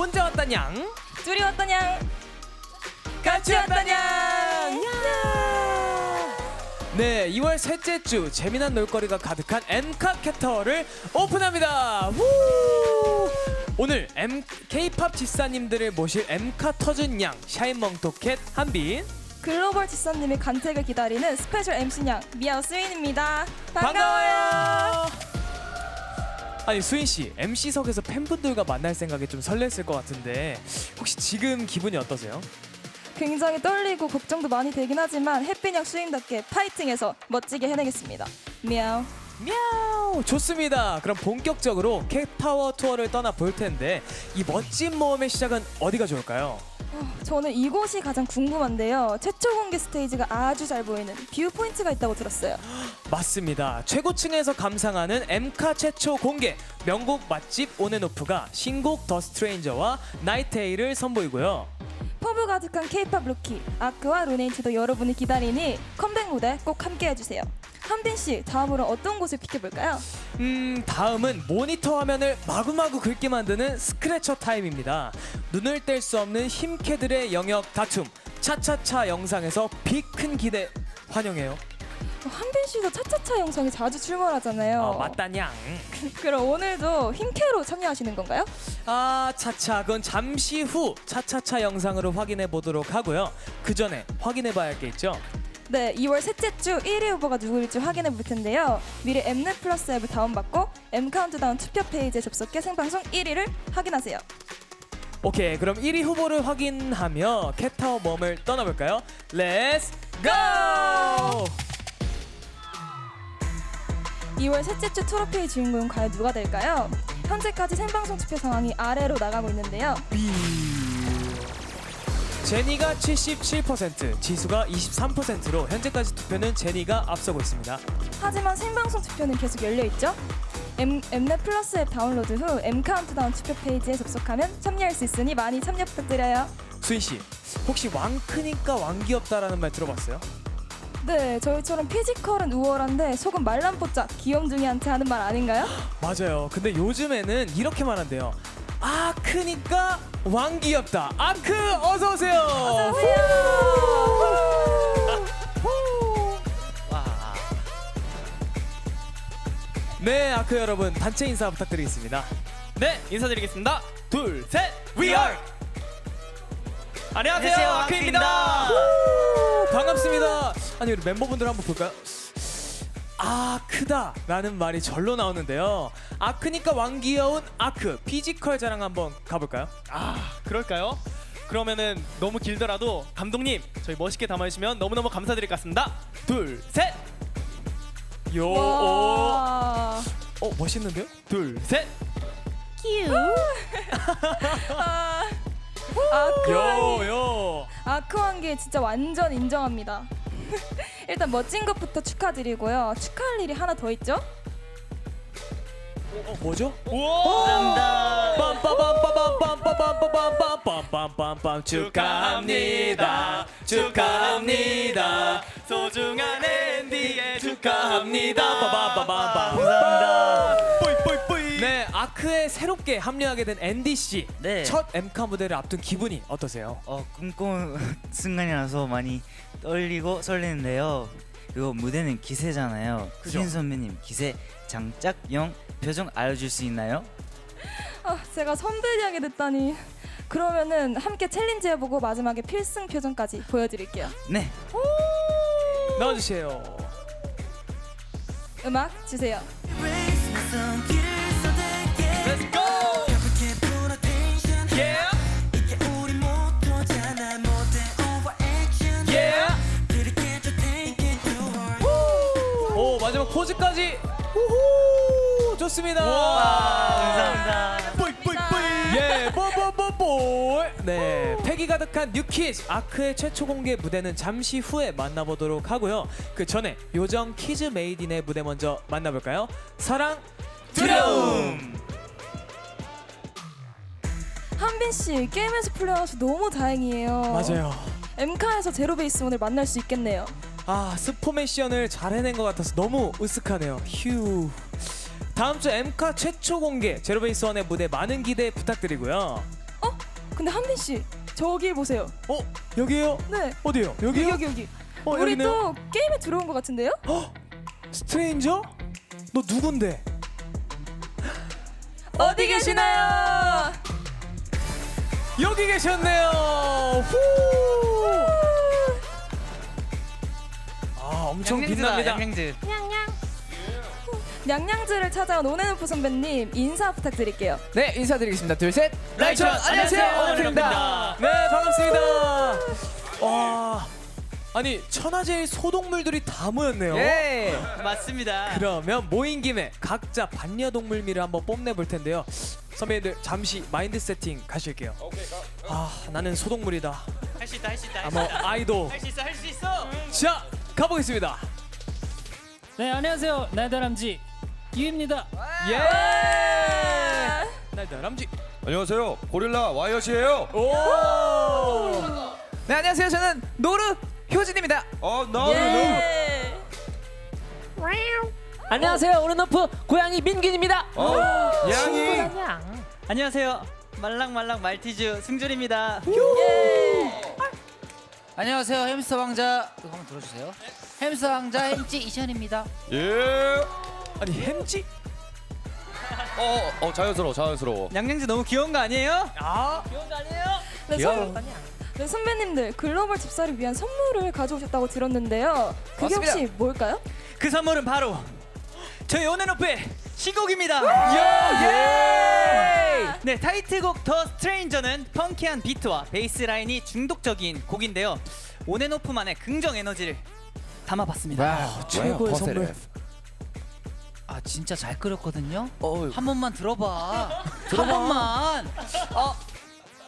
혼자 왔다냥 둘이 왔다냥 같이 왔다냥 네 2월 셋째 주 재미난 놀거리가 가득한 M카 캡터를 오픈합니다. 후! 오늘 M K-팝 지사님들을 모실 M카 터준 양 샤인멍토캣 한빈. 글로벌 지사님의 간택을 기다리는 스페셜 MC냥 미아오 스윈입니다. 반가워요. 아니 수인 씨 MC석에서 팬분들과 만날 생각에 좀 설렜을 것 같은데 혹시 지금 기분이 어떠세요? 굉장히 떨리고 걱정도 많이 되긴 하지만 햇빛냥 스윈답게 파이팅해서 멋지게 해내겠습니다. 미아오. 미야우 좋습니다. 그럼 본격적으로 캣타워 투어를 떠나 볼 텐데 이 멋진 모험의 시작은 어디가 좋을까요? 저는 이곳이 가장 궁금한데요. 최초 공개 스테이지가 아주 잘 보이는 뷰 포인트가 있다고 들었어요. 맞습니다. 최고층에서 감상하는 엠카 최초 공개 명곡 맛집 온앤오프가 신곡 더 스트레인저와 나이테일을 선보이고요. 퍼브 가득한 K-팝 루키 아크와 루네이츠도 여러분이 기다리니 컴백 무대 꼭 함께 해주세요. 한빈 씨 다음으로 어떤 곳을 픽해볼까요? 음, 다음은 모니터 화면을 마구마구 긁게 만드는 스크래처 타임입니다. 눈을 뗄 수 없는 힘캐들의 영역 다툼. 차차차 영상에서 비 큰 기대 환영해요. 한빈 씨도 차차차 영상에 자주 출몰하잖아요. 아, 맞다냥. 그럼 오늘도 힘캐로 참여하시는 건가요? 아, 차차, 그건 잠시 후 차차차 영상으로 확인해 보도록 하고요. 그 전에 확인해 봐야 할 게 있죠. 네, 2월 셋째 주 1위 후보가 누구일지 확인해 볼 텐데요. 미리 엠넷 플러스 앱을 다운받고 M 카운트다운 투표 페이지에 접속해 생방송 1위를 확인하세요. 오케이, 그럼 1위 후보를 확인하며 캣타워 멈을 떠나 볼까요? 렛츠 고! 2월 셋째 주 트로피의 주인공은 과연 누가 될까요? 현재까지 생방송 투표 상황이 아래로 나가고 있는데요. 제니가 77%, 지수가 23%로 현재까지 투표는 제니가 앞서고 있습니다. 하지만 생방송 투표는 계속 열려 있죠. M, 엠넷 플러스 앱 다운로드 후 M 카운트다운 투표 페이지에 접속하면 참여할 수 있으니 많이 참여 부탁드려요. 수인 씨, 혹시 왕 크니까 왕 귀엽다라는 말 들어봤어요? 네, 저희처럼 피지컬은 우월한데 속은 말랑뽀짝 귀염둥이한테 하는 말 아닌가요? 맞아요. 근데 요즘에는 이렇게 말한대요. 아 크니까 왕 귀엽다. 아크 어서 오세요. 네, 아크 여러분 단체 인사 부탁드리겠습니다. 네 인사드리겠습니다. 둘, 셋, We are 안녕하세요, 안녕하세요, 아크입니다. 아크입니다. 우! 반갑습니다. 아니 우리 멤버분들 한번 볼까요? 아 크다 라는 말이 절로 나오는데요. 아 크니까 왕 귀여운 아크 피지컬 자랑 한번 가볼까요? 아 그럴까요? 그러면은 너무 길더라도 감독님 저희 멋있게 담아주시면 너무너무 감사드릴 것 같습니다. 둘, 셋. 요, 오. 와. 어 멋있는데요? 둘 셋. 아, 아크 요, 요. 아크 관계 진짜 완전 인정합니다. 일단 멋진 것부터 축하드리고요. 축하할 일이 하나 더 있죠? 어, 뭐죠? 우와. 빰빠밤빠밤빰빠밤빠밤빰빰빰빰빰 축하합니다. 축하합니다. 소중한 앤디의 축하합니다. 감사합니다. 뿌이 뿌이 뿌이. 네, 아크에 새롭게 합류하게 된 앤디 씨. 네. 첫 엠카 무대를 앞둔 기분이 어떠세요? 어, 꿈꿔온 순간이라서 많이 떨리고 설레는데요. 이거 무대는 기세잖아요. 그죠? 수인 선배님 기세 장짝영 표정 알려줄 수 있나요? 아, 제가 선배하게 됐다니. 그러면은 함께 챌린지 해보고 마지막에 필승 표정까지 보여드릴게요. 네. 나와주세요. 음악 주세요. Let's go. Yeah. Yeah. 오 마지막 포즈까지. 우후 좋습니다. 감사합니다. 뽀뽀뽀뽀. 네, 패기 가득한 뉴키즈 아크의 최초 공개 무대는 잠시 후에 만나보도록 하고요. 그 전에 요정 키즈 메이딘의 무대 먼저 만나볼까요? 사랑 두려움. 한빈 씨 게임에서 플레이하셔서 너무 다행이에요. 맞아요. 엠카에서 제로 베이스 오늘 만날 수 있겠네요. 아 스포메이션을 잘 해낸 것 같아서 너무 으쓱하네요. 휴. 다음 주 엠카 최초 공개 제로베이스 원의 무대 많은 기대 부탁드리고요. 어? 근데 한빈 씨 저기 보세요. 어 여기요? 네. 어디요? 여기요? 여기 여기 여기. 어 우리 여기네요. 또 게임에 들어온 것 같은데요? 스트레인저? 너 누군데? 어디 계시나요? 여기 계셨네요. 후. 아 엄청 빛납니다. 양양즈. 냥냥즈를 찾아온 오네누프 선배님 인사 부탁드릴게요. 네 인사드리겠습니다. 둘 셋. 라이천, 안녕하세요. 안녕하세요. 오늘입니다. 네 반갑습니다. 와 아니 천하제일 소동물들이 다 모였네요. 예. 맞습니다. 그러면 모인 김에 각자 반려동물미를 한번 뽐내 볼 텐데요. 선배님들 잠시 마인드 세팅 가실게요. 아 나는 소동물이다. 할 수 있다, 할 수 있다. 아뭐 아이도. 할수 있어, 할 수 있어. 자 가보겠습니다. 네 안녕하세요 날다람쥐 유입니다. 예. 날다 람쥐. 안녕하세요. 고릴라 와이엇이에요. 오. 네 안녕하세요. 저는 노루 효진입니다. 어, 나 예. 안녕하세요 오른오프 고양이 민균입니다. 어, 양이. 안녕하세요. 말랑말랑 말티즈 승준입니다. 안녕하세요 햄스터 왕자 이거 한번 들어주세요 햄스터 왕자 햄찌 이션입니다 예. 아니 햄찌? 어, 어, 자연스러워, 자연스러워. 양양즈 너무 귀여운 거 아니에요? 아. 네, 선, 네, 선배님들 글로벌 집사를 위한 선물을 가져오셨다고 들었는데요. 그게 맞습니다. 혹시 뭘까요? 그 선물은 바로 저희 온앤오프의 신곡입니다. 예. 네, 타이틀곡 더 스트레인저는 펑키한 비트와 베이스 라인이 중독적인 곡인데요. 온앤오프만의 긍정 에너지를 담아봤습니다. 와 최고의 선물. 아 진짜 잘 끓였거든요 어, 한 번만 들어봐 한 번만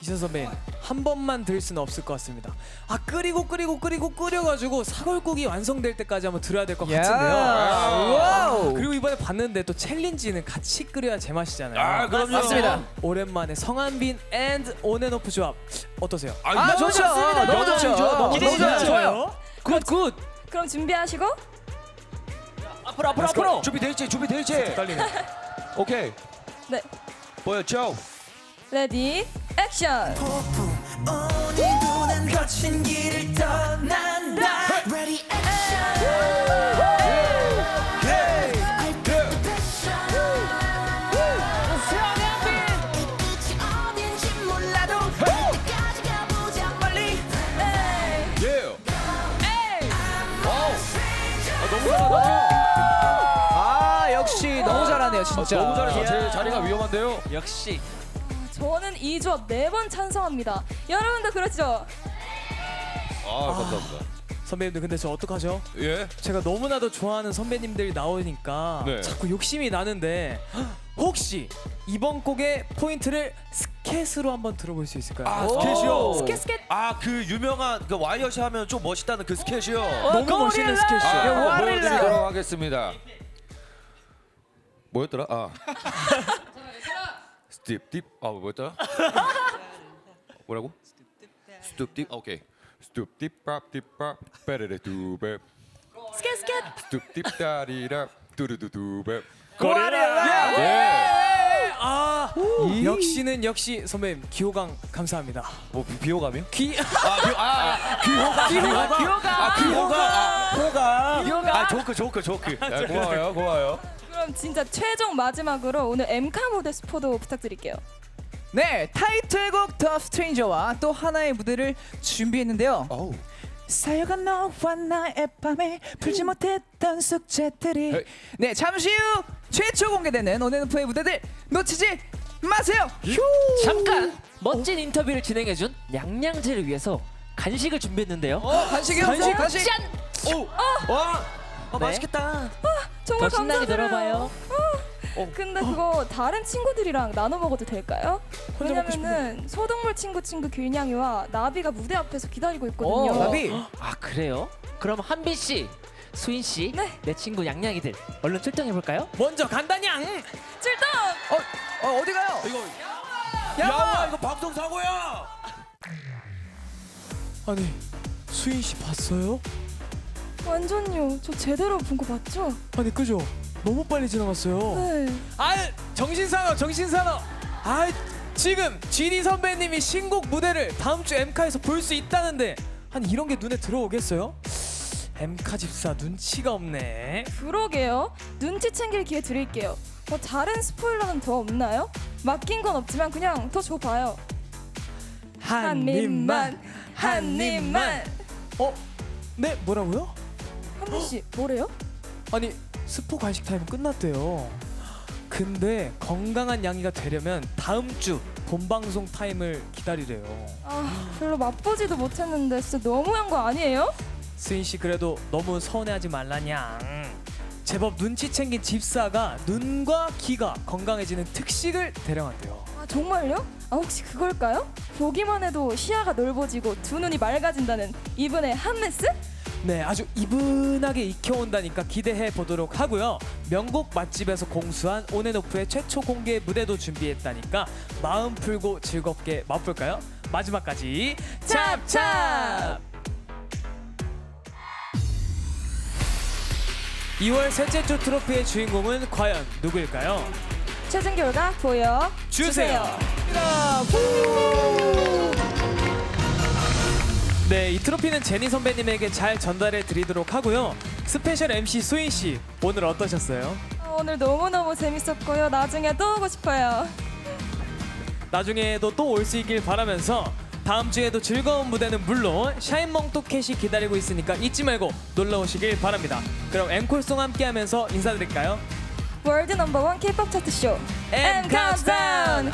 이선 선배님 한 번만 들 수는 없을 것 같습니다. 아 끓이고 끓이고 끓이고 끓여가지고 사골국이 완성될 때까지 한번 들어야 될 것 야. 같은데요. 와우. 그리고 이번에 봤는데 또 챌린지는 같이 끓여야 제맛이잖아요. 아, 그럼요. 맞습니다. 오랜만에 성한빈 앤드 온앤오프 조합 어떠세요? 아 좋죠. 너무 좋죠. 너무 기대됩니다. 너무 좋아요. 굿 굿. 그럼 준비하시고 앞으로 앞으로 앞으로. 준비됐지, 준비됐지. 떨리네. 오케이. 네 보였죠? 레디 액션. 예. 와우. 아, 너무 잘한다. 아 역시 너무 잘하네요 진짜. 너무 잘해서 제 자리가 위험한데요. 역시 저는 이 조합 매번 찬성합니다. 여러분도 그렇죠? 아, 감사합니다. 선배님들 근데 저 어떡하죠? 예. 제가 너무나도 좋아하는 선배님들이 나오니까 네. 자꾸 욕심이 나는데 혹시 이번 곡의 포인트를 스캣으로 한번 들어볼 수 있을까요? 아, 스케치요. 스케 스케. 아, 그 유명한 그 와이엇이 하면 좀 멋있다는 그 스케치요. 너무 멋있는 스캣이에요. 아, 보여드리도록 하겠습니다. 뭐였더라? 아. 스팁 딥. 아 뭐였더라? 뭐라고? 스팁 딥. 오케이. 스팁 딥밥 딥밥 베레레 두 배. 스케 스케. 스팁 딥 다리라 뚜루두두배. 고릴라. 예. 아 역시는 역시 선배님 기호강 감사합니다. 뭐 비- 비호감이요? 귀 아, 비, 아, 귀호감. 귀호감. 귀호감. 아. 아, 호감. 아, 조크 조크 조크. 아, 고마워요. 고마워요. 그럼 진짜 최종 마지막으로 오늘 엠카 무대 스포도 부탁드릴게요. 네 타이틀곡 더 스트레인저와 또 하나의 무대를 준비했는데요. 어우. 사여간 너와 나의 밤에 풀지 못했던 숙제들이 헤이. 네 잠시 후 최초 공개되는 온앤오프의 무대들 놓치지 마세요. 잠깐 멋진 인터뷰를 진행해준 냥냥즈를 위해서 간식을 준비했는데요. 어, 간식이요? 간식 간식. 와. 어, 맛있겠다. 정말 더 신나게 감사드려요. 들어봐요. 근데 그거 다른 친구들이랑 나눠 먹어도 될까요? 혼자 먹고 왜냐면은 소 동물 친구 친구 귤냥이와 나비가 무대 앞에서 기다리고 있거든요. 어, 나비. 아 그래요? 그럼 한빈 씨, 수인 씨, 네. 내 친구 양양이들 얼른 출동해 볼까요? 먼저 간다냥. 출동! 어, 어 어디 가요? 이거 야! 야, 이거 방송 사고야. 아니 수인 씨 봤어요? 완전요. 저 제대로 본 거 맞죠? 아니 그죠? 너무 빨리 지나갔어요. 네. 아 정신 사나워 정신 사나워. 아 지금 GD 선배님이 신곡 무대를 다음 주 엠카에서 볼 수 있다는데 아니 이런 게 눈에 들어오겠어요? 엠카 집사 눈치가 없네. 그러게요. 눈치 챙길 기회 드릴게요. 뭐 다른 스포일러는 더 없나요? 맡긴 건 없지만 그냥 더 줘봐요. 한 입만, 한 입만. 어? 네 뭐라고요? 한빈 씨 뭐래요? 아니 스포 간식 타임 끝났대요. 근데 건강한 양이가 되려면 다음 주 본방송 타임을 기다리래요. 아 별로 맛보지도 못했는데 진짜 너무한 거 아니에요? 스인 씨 그래도 너무 서운해하지 말라냥. 제법 눈치 챙긴 집사가 눈과 귀가 건강해지는 특식을 대령한대요. 아 정말요? 아 혹시 그걸까요? 보기만 해도 시야가 넓어지고 두 눈이 맑아진다는 이분의 한메스? 네, 아주 이분하게 익혀온다니까 기대해 보도록 하고요. 명곡 맛집에서 공수한 온앤오프의 최초 공개 무대도 준비했다니까 마음 풀고 즐겁게 맛볼까요? 마지막까지 찹찹! 2월 셋째 주 트로피의 주인공은 과연 누구일까요? 최종 결과 보여 주세요. 네, 이 트로피는 제니 선배님에게 잘 전달해 드리도록 하고요. 스페셜 MC 수인 씨, 오늘 어떠셨어요? 아, 오늘 너무너무 재밌었고요. 나중에 또 오고 싶어요. 나중에도 또 올 수 있길 바라면서 다음 주에도 즐거운 무대는 물론 샤인멍토캣이 기다리고 있으니까 잊지 말고 놀러 오시길 바랍니다. 그럼 앵콜송 함께 하면서 인사드릴까요? 월드 넘버원 K-pop 차트 쇼 M 카운트다운!